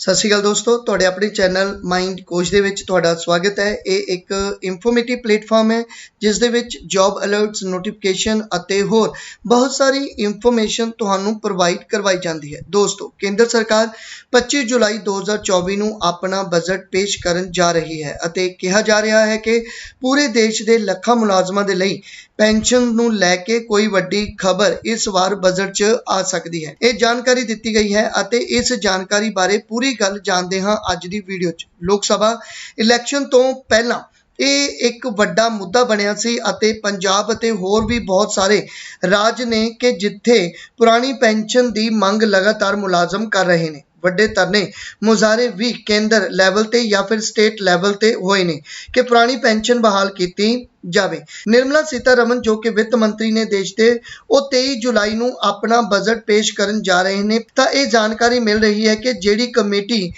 ਸਤਿ ਸ਼੍ਰੀ ਅਕਾਲ ਦੋਸਤੋ, ਤੁਹਾਡੇ ਆਪਣੇ ਚੈਨਲ ਮਾਈਂਡ ਕੋਚ ਦੇ ਵਿੱਚ ਤੁਹਾਡਾ ਸਵਾਗਤ ਹੈ। ਇਹ ਇੱਕ ਇਨਫੋਰਮੇਟਿਵ ਪਲੇਟਫਾਰਮ ਹੈ, ਜਿਸ ਦੇ ਵਿੱਚ ਜੌਬ ਅਲਰਟਸ ਨੋਟੀਫਿਕੇਸ਼ਨ ਅਤੇ ਹੋਰ ਬਹੁਤ ਸਾਰੀ ਇਨਫੋਰਮੇਸ਼ਨ ਤੁਹਾਨੂੰ ਪ੍ਰੋਵਾਈਡ ਕਰਵਾਈ ਜਾਂਦੀ ਹੈ। ਦੋਸਤੋ, ਕੇਂਦਰ ਸਰਕਾਰ 25 ਜੁਲਾਈ 2024 ਨੂੰ ਆਪਣਾ ਬਜਟ ਪੇਸ਼ ਕਰਨ ਜਾ ਰਹੀ ਹੈ ਅਤੇ ਕਿਹਾ ਜਾ ਰਿਹਾ ਹੈ ਕਿ ਪੂਰੇ ਦੇਸ਼ ਦੇ ਲੱਖਾਂ ਮੁਲਾਜ਼ਮਾਂ ਦੇ ਲਈ ਪੈਨਸ਼ਨ ਨੂੰ ਲੈ ਕੇ ਕੋਈ ਵੱਡੀ ਖਬਰ ਇਸ ਵਾਰ ਬਜਟ 'ਚ ਆ ਸਕਦੀ ਹੈ। ਇਹ ਜਾਣਕਾਰੀ ਦਿੱਤੀ ਗਈ ਹੈ ਅਤੇ ਇਸ ਜਾਣਕਾਰੀ ਬਾਰੇ ਪੂਰੀ ਗੱਲ ਜਾਣਦੇ ਹਾਂ ਅੱਜ ਦੀ ਵੀਡੀਓ 'ਚ। ਲੋਕ ਸਭਾ ਇਲੈਕਸ਼ਨ ਤੋਂ ਪਹਿਲਾਂ ਇਹ ਇੱਕ ਵੱਡਾ ਮੁੱਦਾ ਬਣਿਆ ਸੀ ਅਤੇ ਪੰਜਾਬ ਅਤੇ ਹੋਰ ਵੀ ਬਹੁਤ ਸਾਰੇ ਰਾਜ ਨੇ ਕਿ ਜਿੱਥੇ ਪੁਰਾਣੀ ਪੈਨਸ਼ਨ ਦੀ ਮੰਗ ਲਗਾਤਾਰ ਮੁਲਾਜ਼ਮ ਕਰ ਰਹੇ ਨੇ। ਵੱਡੇ ਧਰਨੇ ਮੁਜ਼ਾਹਰੇ ਵੀ ਕੇਂਦਰ ਲੈਵਲ ਤੇ ਜਾਂ ਫਿਰ ਸਟੇਟ ਲੈਵਲ ਤੇ ਹੋਏ ਨੇ ਕਿ ਪੁਰਾਣੀ ਪੈਨਸ਼ਨ ਬਹਾਲ ਕੀਤੀ ਜਾਵੇ। ਨਿਰਮਲਾ ਸੀਤਾਰਮਨ, ਜੋ ਕਿ ਵਿੱਤ ਮੰਤਰੀ ਨੇ ਦੇਸ਼ ਦੇ ਉਹ 23 ਜੁਲਾਈ ਨੂੰ ਆਪਣਾ ਬਜਟ ਪੇਸ਼ ਕਰਨ ਜਾ ਰਹੇ ਨੇ, ਤਾਂ ਇਹ ਜਾਣਕਾਰੀ ਮਿਲ ਰਹੀ ਹੈ ਕਿ ਜਿਹੜੀ ਕਮੇਟੀ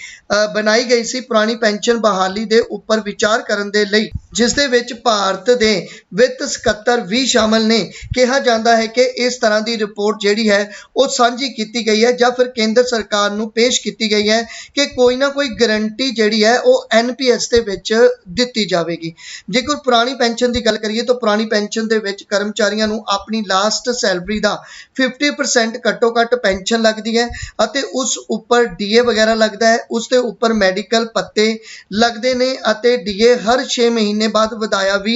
ਬਣਾਈ ਗਈ ਸੀ ਪੁਰਾਣੀ ਪੈਨਸ਼ਨ ਬਹਾਲੀ ਦੇ ਉੱਪਰ ਵਿਚਾਰ ਕਰਨ ਦੇ ਲਈ, ਜਿਸ ਦੇ ਵਿੱਚ ਭਾਰਤ ਦੇ ਵਿੱਤ ਸਕੱਤਰ ਵੀ ਸ਼ਾਮਲ ਨੇ। ਕਿਹਾ ਜਾਂਦਾ ਹੈ ਕਿ ਇਸ ਤਰ੍ਹਾਂ ਦੀ ਰਿਪੋਰਟ ਜਿਹੜੀ ਹੈ, ਉਹ ਸਾਂਝੀ ਕੀਤੀ ਗਈ ਹੈ ਜਾਂ ਫਿਰ ਕੇਂਦਰ ਸਰਕਾਰ ਨੂੰ ਪੇਸ਼ ਕੀਤੀ ਗਈ ਹੈ ਕਿ ਕੋਈ ਨਾ ਕੋਈ ਗਾਰੰਟੀ ਜਿਹੜੀ ਹੈ, ਉਹ ਐਨਪੀਐਸ ਦੇ ਵਿੱਚ ਦਿੱਤੀ ਜਾਵੇਗੀ। ਜੇਕਰ ਪੁਰਾਣੀ ਪੈਨਸ਼ਨ ਦੀ ਗੱਲ ਕਰੀਏ ਤਾਂ ਪੁਰਾਣੀ ਪੈਨਸ਼ਨ ਦੇ ਵਿੱਚ ਕਰਮਚਾਰੀਆਂ ਨੂੰ ਆਪਣੀ ਲਾਸਟ ਸੈਲਰੀ ਦਾ 50% ਘੱਟੋ ਘੱਟ ਪੈਨਸ਼ਨ ਲੱਗਦੀ ਹੈ ਅਤੇ ਉਸ ਉੱਪਰ ਡੀਏ ਵਗੈਰਾ ਲੱਗਦਾ ਹੈ ਉਸ ਦੇ ਉੱਪਰ ਮੈਡੀਕਲ ਪੱਤੇ ਲੱਗਦੇ ਨੇ ਅਤੇ ਡੀਏ ਹਰ 6 ਮਹੀਨੇ ਬਾਅਦ ਵਧਾਇਆ ਵੀ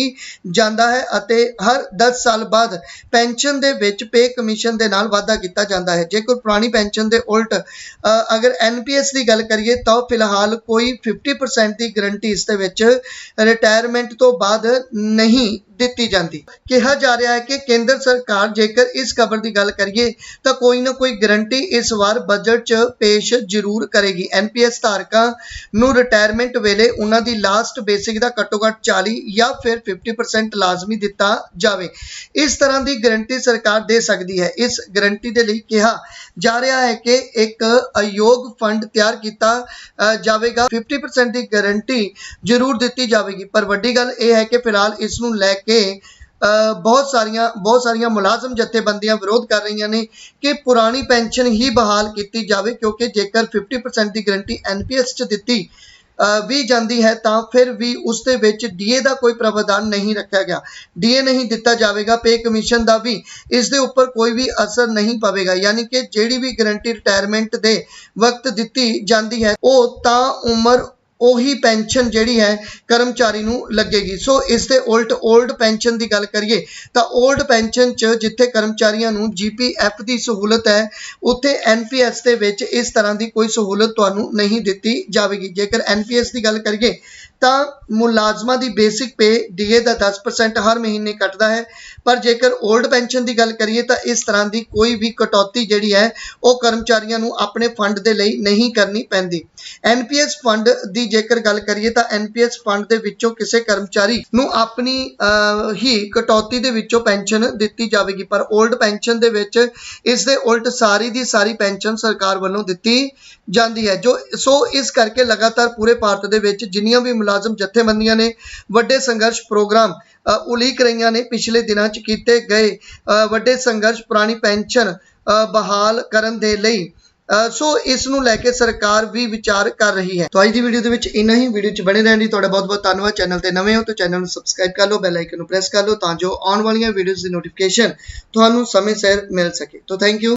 ਜਾਂਦਾ ਹੈ ਅਤੇ ਹਰ 10 ਸਾਲ ਬਾਅਦ ਪੈਨਸ਼ਨ ਦੇ ਵਿੱਚ ਪੇ ਕਮਿਸ਼ਨ ਦੇ ਨਾਲ ਵਾਧਾ ਕੀਤਾ ਜਾਂਦਾ ਹੈ। ਜੇਕਰ ਪੁਰਾਣੀ ਪੈਨਸ਼ਨ ਦੇ ਉਲਟ ਅ, ਅਗਰ ਐਨਪੀਐਸ ਦੀ ਗੱਲ ਕਰੀਏ ਤਾਂ ਫਿਲਹਾਲ ਕੋਈ 50% ਦੀ ਗਰੰਟੀ ਇਸ ਦੇ ਵਿੱਚ ਰਿਟਾਇਰਮੈਂਟ ਤੋਂ ਬਾਅਦ ਨਹੀਂ नहीं ਦਿੱਤੀ ਜਾਂਦੀ। ਕਿਹਾ ਜਾ ਰਿਹਾ ਹੈ ਕਿ ਕੇਂਦਰ ਸਰਕਾਰ ਜੇਕਰ ਇਸ ਖਬਰ ਦੀ ਗੱਲ ਕਰੀਏ, ਤਾਂ ਕੋਈ ਨਾ ਕੋਈ ਗਾਰੰਟੀ ਇਸ ਵਾਰ ਬਜਟ 'ਚ ਪੇਸ਼ ਜ਼ਰੂਰ ਕਰੇਗੀ। ਐਨਪੀਐਸ ਧਾਰਕਾਂ ਨੂੰ ਰਿਟਾਇਰਮੈਂਟ ਵੇਲੇ ਉਹਨਾਂ ਦੀ ਲਾਸਟ ਬੇਸਿਕ ਦਾ ਘੱਟੋ ਘੱਟ 40 ਜਾਂ ਫਿਰ 50% ਲਾਜ਼ਮੀ ਦਿੱਤਾ ਜਾਵੇ। ਇਸ ਤਰ੍ਹਾਂ ਦੀ ਗਾਰੰਟੀ ਸਰਕਾਰ ਦੇ ਸਕਦੀ ਹੈ। ਇਸ ਗਾਰੰਟੀ ਦੇ ਲਈ ਕਿਹਾ ਜਾ ਰਿਹਾ ਹੈ ਕਿ ਇੱਕ ਅਯੋਗ ਫੰਡ ਤਿਆਰ ਕੀਤਾ ਜਾਵੇਗਾ। 50% ਦੀ ਗਾਰੰਟੀ ਜ਼ਰੂਰ ਦਿੱਤੀ ਜਾਵੇਗੀ। ਪਰ ਵੱਡੀ ਗੱਲ ਇਹ ਹੈ ਕਿ ਫਿਲਹਾਲ ਇਸ ਨੂੰ ਲੈ ਕੇ ਅ, ਬਹੁਤ ਸਾਰੀਆਂ ਬਹੁਤ ਸਾਰੀਆਂ ਮੁਲਾਜ਼ਮ ਜਥੇਬੰਦੀਆਂ ਵਿਰੋਧ ਕਰ ਰਹੀਆਂ ਨੇ ਕਿ ਪੁਰਾਣੀ ਪੈਨਸ਼ਨ ਹੀ ਬਹਾਲ ਕੀਤੀ ਜਾਵੇ ਕਿਉਂਕਿ ਜੇਕਰ 50% ਦੀ ਗਾਰੰਟੀ ਐਨਪੀਐਸ 'ਚ ਦਿੱਤੀ ਵੀ ਜਾਂਦੀ ਹੈ ਤਾਂ ਫਿਰ ਵੀ ਉਸ ਦੇ ਵਿੱਚ ਡੀਏ ਦਾ ਕੋਈ ਪ੍ਰਾਵਧਾਨ ਨਹੀਂ ਰੱਖਿਆ ਗਿਆ। ਡੀਏ ਨਹੀਂ ਦਿੱਤਾ ਜਾਵੇਗਾ ਪੇ ਕਮਿਸ਼ਨ ਦਾ ਵੀ ਇਸ ਦੇ ਉੱਪਰ ਕੋਈ ਵੀ ਅਸਰ ਨਹੀਂ ਪਵੇਗਾ। ਯਾਨੀ ਕਿ ਜਿਹੜੀ ਵੀ ਗਰੰਟੀ ਰਿਟਾਇਰਮੈਂਟ ਦੇ ਵਕਤ ਦਿੱਤੀ ਜਾਂਦੀ ਹੈ ਉਹ ਤਾਂ ਉਮਰ ਉਹੀ ਪੈਨਸ਼ਨ ਜਿਹੜੀ ਹੈ ਕਰਮਚਾਰੀ ਨੂੰ ਲੱਗੇਗੀ। ਸੋ ਇਸ ਦੇ ਉਲਟ 올ਡ ਪੈਨਸ਼ਨ ਦੀ ਗੱਲ ਕਰੀਏ ਤਾਂ 올ਡ ਪੈਨਸ਼ਨ 'ਚ ਜਿੱਥੇ ਕਰਮਚਾਰੀਆਂ ਨੂੰ ਜੀਪੀਐਫ ਦੀ ਸਹੂਲਤ ਹੈ, ਉੱਥੇ ਐਨਪੀਐਸ ਦੇ ਵਿੱਚ ਇਸ ਤਰ੍ਹਾਂ ਦੀ ਕੋਈ ਸਹੂਲਤ ਤੁਹਾਨੂੰ ਨਹੀਂ ਦਿੱਤੀ ਜਾਵੇਗੀ। ਜੇਕਰ ਐਨਪੀਐਸ ਦੀ ਗੱਲ ਕਰੀਏ ਤਾਂ ਮੁਲਾਜ਼ਮਾਂ ਦੀ ਬੇਸਿਕ ਪੇ ਡੀਏ ਦਾ 10% ਹਰ ਮਹੀਨੇ ਕੱਟਦਾ ਹੈ। ਪਰ ਜੇਕਰ 올ਡ ਪੈਨਸ਼ਨ ਦੀ ਗੱਲ ਕਰੀਏ ਤਾਂ ਇਸ ਤਰ੍ਹਾਂ ਦੀ ਕੋਈ ਵੀ ਕਟੌਤੀ ਜਿਹੜੀ ਹੈ, ਉਹ ਕਰਮਚਾਰੀਆਂ ਨੂੰ ਆਪਣੇ ਫੰਡ ਦੇ ਲਈ ਨਹੀਂ ਕਰਨੀ ਪੈਂਦੀ। ਐਨਪੀਐਸ ਫੰਡ ਦੀ ਜੇਕਰ ਗੱਲ ਕਰੀਏ ਤਾਂ ਐਨਪੀਐਸ ਫੰਡ ਦੇ ਵਿੱਚੋਂ ਕਿਸੇ ਕਰਮਚਾਰੀ ਨੂੰ ਆਪਣੀ ਹੀ ਕਟੌਤੀ ਦੇ ਵਿੱਚੋਂ ਪੈਨਸ਼ਨ ਦਿੱਤੀ ਜਾਵੇਗੀ। ਪਰ 올ਡ ਪੈਨਸ਼ਨ ਦੇ ਵਿੱਚ ਇਸ ਦੇ ਉਲਟ ਸਾਰੀ ਦੀ ਸਾਰੀ ਪੈਨਸ਼ਨ ਸਰਕਾਰ ਵੱਲੋਂ ਦਿੱਤੀ ਜਾਂਦੀ ਹੈ। ਜੋ, ਸੋ ਇਸ ਕਰਕੇ ਲਗਾਤਾਰ ਪੂਰੇ ਭਾਰਤ ਦੇ ਵਿੱਚ ਜਿੰਨੀਆਂ ਵੀ ਮੁਲਾਜ਼ਮ ਜਥੇਬੰਦੀਆਂ ਨੇ, ਵੱਡੇ ਸੰਘਰਸ਼ ਪ੍ਰੋਗਰਾਮ ਉਲੀਕ ਰਹੀਆਂ ਨੇ, ਪਿਛਲੇ ਦਿਨਾਂ 'ਚ ਕੀਤੇ ਗਏ ਵੱਡੇ ਸੰਘਰਸ਼, ਪੁਰਾਣੀ ਪੈਨਸ਼ਨ ਬਹਾਲ ਕਰਨ ਦੇ ਲਈ। ਸੋ ਇਸ ਨੂੰ ਲੈ ਕੇ ਸਰਕਾਰ ਵੀ ਵਿਚਾਰ ਕਰ ਰਹੀ ਹੈ। ਤਾਂ ਅੱਜ ਦੀ ਵੀਡੀਓ ਦੇ ਵਿੱਚ ਇੰਨਾ ਹੀ। ਵੀਡੀਓ 'ਚ ਬਣੇ ਰਹਿਣ ਲਈ ਤੁਹਾਡਾ ਬਹੁਤ ਬਹੁਤ ਧੰਨਵਾਦ। ਚੈਨਲ ਤੇ ਨਵੇਂ ਹੋ ਤਾਂ ਚੈਨਲ ਨੂੰ ਸਬਸਕ੍ਰਾਈਬ ਕਰ ਲਓ, ਬੈਲ ਆਈਕਨ ਨੂੰ ਪ੍ਰੈਸ ਕਰ ਲਓ ਤਾਂ ਜੋ ਆਉਣ ਵਾਲੀਆਂ ਵੀਡੀਓਜ਼ ਦੀ ਨੋਟੀਫਿਕੇਸ਼ਨ ਤੁਹਾਨੂੰ ਸਮੇਂ ਸਿਰ ਮਿਲ ਸਕੇ। ਤਾਂ, ਥੈਂਕ ਯੂ।